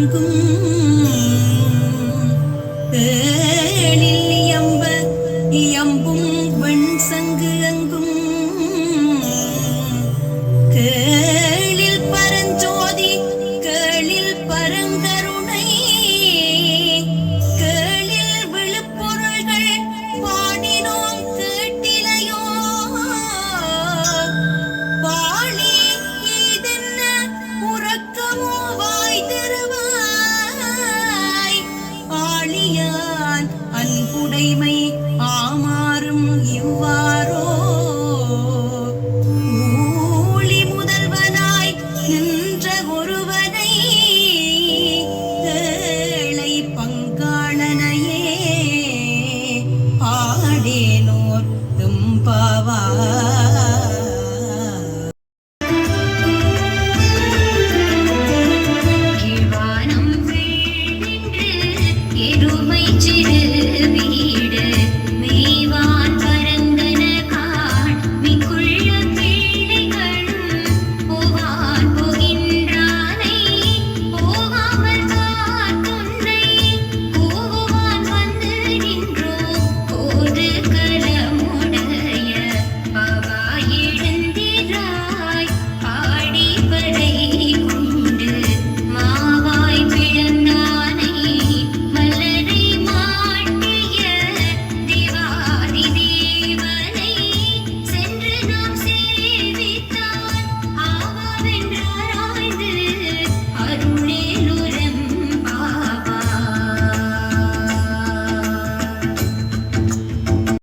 எங்கும் பேணில் இயம்ப இயம்பும் வெண் சங்கு அங்கும். கேளில் பரஞ்சோதி கேளில் பரங்க ஆவான் அன்புடைமை ஆமாறும் இவ்வாறோ? ஊழி முதல்வனாய் நின்ற ஒருவனை பங்காளனையே ஆடேனோர் எம்பாவார். see. রে